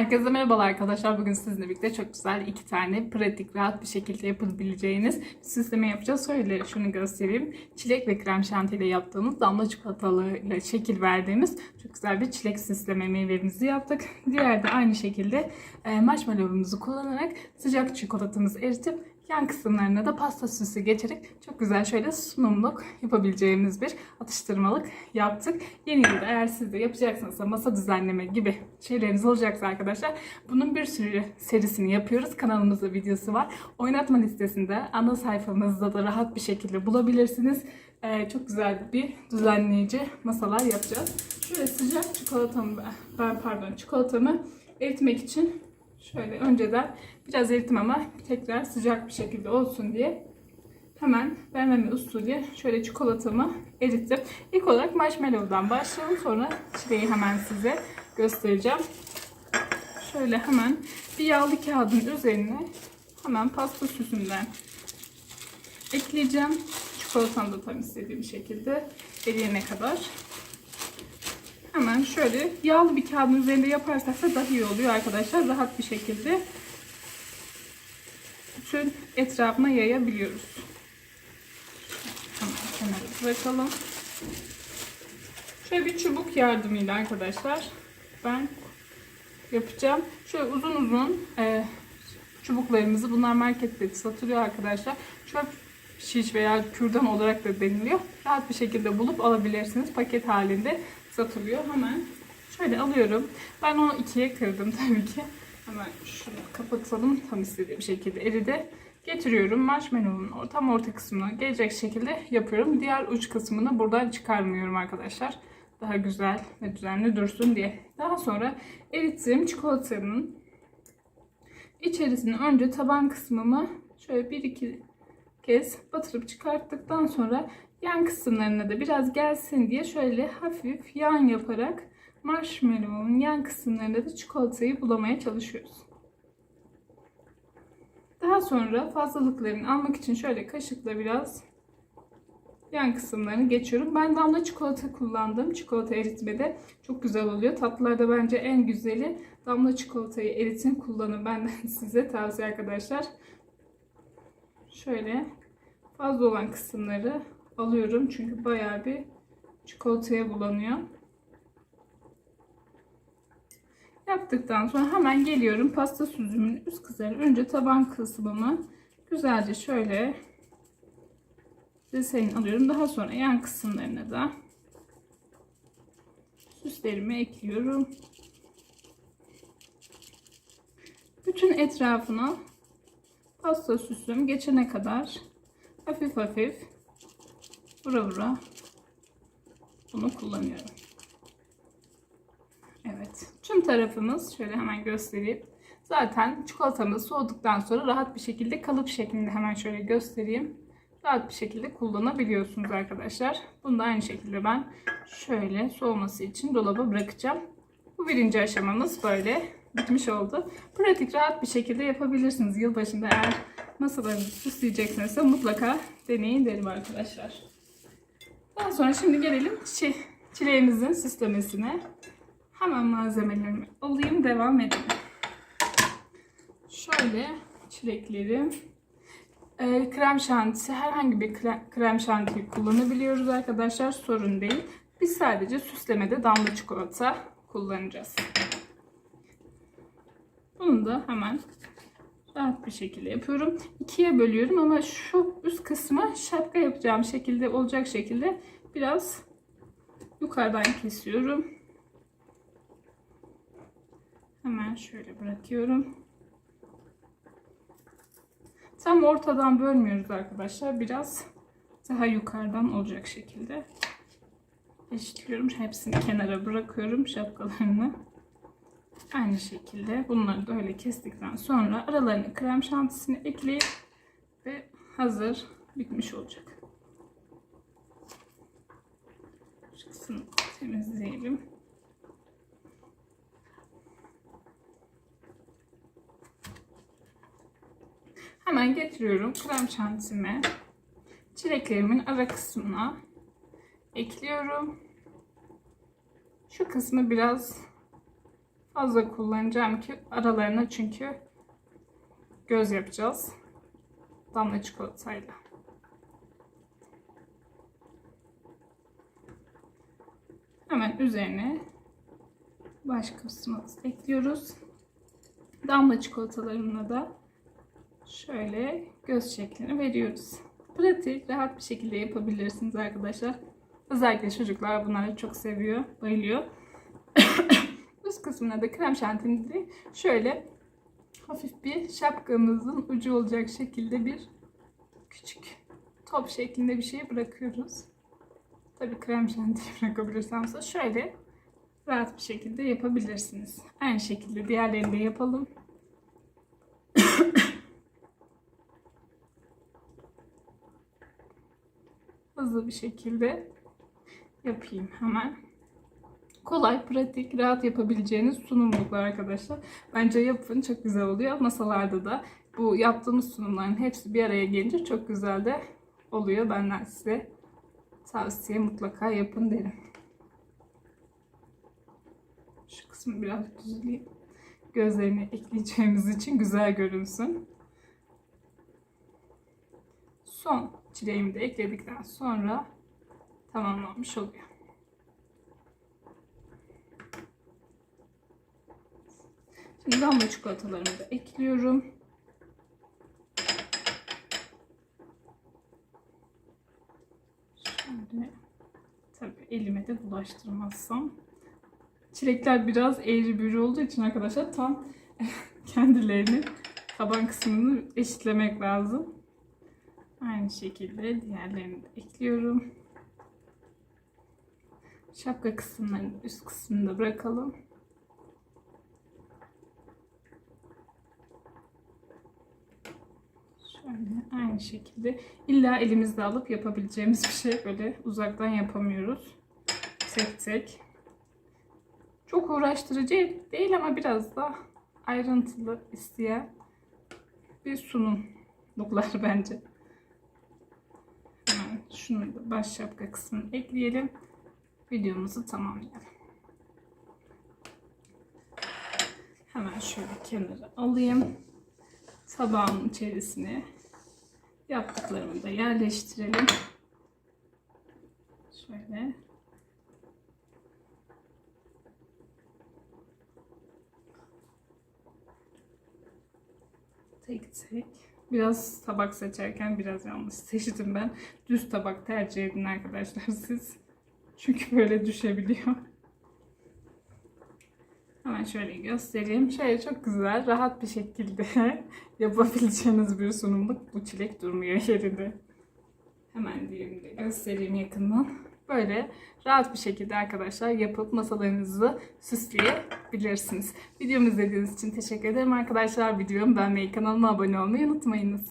Herkese merhabalar arkadaşlar. Bugün sizinle birlikte çok güzel iki tane pratik, rahat bir şekilde yapabileceğiniz süsleme yapacağız. Şöyle şunu göstereyim. Çilek ve krem şantiyle yaptığımız damla çikolatalı ile şekil verdiğimiz çok güzel bir çilek süsleme meyvemizi yaptık. Diğer de aynı şekilde e, marshmallow'umuzu kullanarak sıcak çikolatamızı eritip yan kısımlarına da pasta süsü geçerek çok güzel şöyle sunumluk yapabileceğimiz bir atıştırmalık yaptık. Yeni yılda eğer siz de yapacaksınız da masa düzenleme gibi şeyleriniz olacaksa arkadaşlar bunun bir sürü serisini yapıyoruz. Kanalımızda videosu var. Oynatma listesinde ana sayfamızda da rahat bir şekilde bulabilirsiniz. Ee, çok güzel bir düzenleyici masalar yapacağız. Şöyle sıcak çikolatamı ben pardon çikolatamı eritmek için şöyle önceden biraz erittim ama tekrar sıcak bir şekilde olsun diye hemen vermeme usulü şöyle çikolatamı erittim. İlk olarak marshmallow'dan başlayalım. Sonra çileği hemen size göstereceğim. Şöyle hemen bir yağlı kağıdın üzerine hemen pasta süsünden ekleyeceğim. Çikolatam da tam istediğim şekilde eriyene kadar. Hemen şöyle yağlı bir kağıdın üzerinde yaparsak da daha iyi oluyor arkadaşlar. Rahat bir şekilde bütün etrafına yayabiliyoruz. Hemen kenara bırakalım. Şöyle bir çubuk yardımıyla arkadaşlar ben yapacağım. Şöyle uzun uzun e, çubuklarımızı bunlar markette satılıyor arkadaşlar. Çöp şiş veya kürdan olarak da deniliyor. Rahat bir şekilde bulup alabilirsiniz. Paket halinde satılıyor. Hemen şöyle alıyorum. Ben onu ikiye kırdım tabii ki. Hemen şunu kapatalım. Tam istediğim şekilde eridi. Getiriyorum. Marshmallow'un tam orta kısmına gelecek şekilde yapıyorum. Diğer uç kısmını buradan çıkarmıyorum arkadaşlar. Daha güzel ve düzenli dursun diye. Daha sonra erittiğim çikolatanın içerisine önce taban kısmımı şöyle bir iki kez batırıp çıkarttıktan sonra yan kısımlarına da biraz gelsin diye şöyle hafif yan yaparak marshmallow'un yan kısımlarında da çikolatayı bulamaya çalışıyoruz. Daha sonra fazlalıklarını almak için şöyle kaşıkla biraz yan kısımlarını geçiyorum. Ben damla çikolata kullandım. Çikolata eritmede çok güzel oluyor. Tatlılarda bence en güzeli damla çikolatayı eritin kullanın. Benden size tavsiye arkadaşlar. Şöyle fazla olan kısımları alıyorum. Çünkü bayağı bir çikolataya bulanıyor. Yaptıktan sonra hemen geliyorum pasta süzümün üst kısmını. Önce taban kısmımı güzelce şöyle desenini alıyorum. Daha sonra yan kısımlarına da süslerimi ekliyorum. Bütün etrafına pasta süsüm geçene kadar hafif hafif vura vura bunu kullanıyorum. Evet. Tüm tarafımız şöyle hemen göstereyim. Zaten çikolatamız soğuduktan sonra rahat bir şekilde kalıp şeklinde hemen şöyle göstereyim. Rahat bir şekilde kullanabiliyorsunuz arkadaşlar. Bunu da aynı şekilde ben şöyle soğuması için dolaba bırakacağım. Bu birinci aşamamız böyle bitmiş oldu. Pratik rahat bir şekilde yapabilirsiniz. Yılbaşında eğer masalarınızı süsleyeceksiniz mutlaka deneyin derim arkadaşlar. Daha sonra şimdi gelelim çi çileğimizin süslemesine. Hemen malzemelerimi alayım devam edelim. Şöyle çileklerim. Ee, krem şanti herhangi bir krem, krem şanti kullanabiliyoruz arkadaşlar sorun değil. Biz sadece süslemede damla çikolata kullanacağız. Bunu da hemen rahat bir şekilde yapıyorum. İkiye bölüyorum ama şu üst kısmı şapka yapacağım şekilde olacak şekilde biraz yukarıdan kesiyorum. Hemen şöyle bırakıyorum. Tam ortadan bölmüyoruz arkadaşlar. Biraz daha yukarıdan olacak şekilde eşitliyorum. Hepsini kenara bırakıyorum şapkalarını. Aynı şekilde bunları da öyle kestikten sonra aralarına krem şantisini ekleyip ve hazır bitmiş olacak. Şu kısmını temizleyelim. Hemen getiriyorum krem şantimi çileklerimin ara kısmına ekliyorum. Şu kısmı biraz fazla kullanacağım ki aralarına çünkü göz yapacağız. Damla çikolatayla. Hemen üzerine baş kısmımızı ekliyoruz. Damla çikolatalarına da şöyle göz şeklini veriyoruz. Pratik, rahat bir şekilde yapabilirsiniz arkadaşlar. Özellikle çocuklar bunları çok seviyor, bayılıyor. Üst kısmına da krem şantimizi şöyle hafif bir şapkamızın ucu olacak şekilde bir küçük top şeklinde bir şey bırakıyoruz. Tabii krem şantiyi bırakabilirseniz şöyle rahat bir şekilde yapabilirsiniz. Aynı şekilde diğerlerini de yapalım. Hızlı bir şekilde yapayım hemen. Kolay, pratik, rahat yapabileceğiniz sunumluklar arkadaşlar. Bence yapın çok güzel oluyor. Masalarda da bu yaptığımız sunumların hepsi bir araya gelince çok güzel de oluyor. Benden size tavsiye mutlaka yapın derim. Şu kısmı biraz düzleyeyim. Gözlerini ekleyeceğimiz için güzel görünsün. Son çileğimi de ekledikten sonra tamamlanmış oluyor. Damla çikolatalarımı da ekliyorum. Şöyle tabii elime de bulaştırmazsam. Çilekler biraz eğri büğrü olduğu için arkadaşlar tam kendilerini taban kısmını eşitlemek lazım. Aynı şekilde diğerlerini de ekliyorum. Şapka kısımlarının üst kısmını da bırakalım. Şöyle aynı şekilde illa elimizde alıp yapabileceğimiz bir şey böyle uzaktan yapamıyoruz. Tek tek. Çok uğraştırıcı değil ama biraz da ayrıntılı isteyen bir sunumluklar bence. Hemen şunu da baş şapka kısmını ekleyelim. Videomuzu tamamlayalım. Hemen şöyle kenara alayım. Tabağın içerisine yaptıklarımı da yerleştirelim. Şöyle. Tek tek. Biraz tabak seçerken biraz yanlış seçtim ben. Düz tabak tercih edin arkadaşlar siz. Çünkü böyle düşebiliyor. Hemen şöyle göstereyim. Şöyle çok güzel, rahat bir şekilde yapabileceğiniz bir sunumluk. Bu çilek durmuyor yerinde. Hemen diğerini de göstereyim yakından. Böyle rahat bir şekilde arkadaşlar yapıp masalarınızı süsleyebilirsiniz. Videomu izlediğiniz için teşekkür ederim arkadaşlar. Videomu beğenmeyi, kanalıma abone olmayı unutmayınız.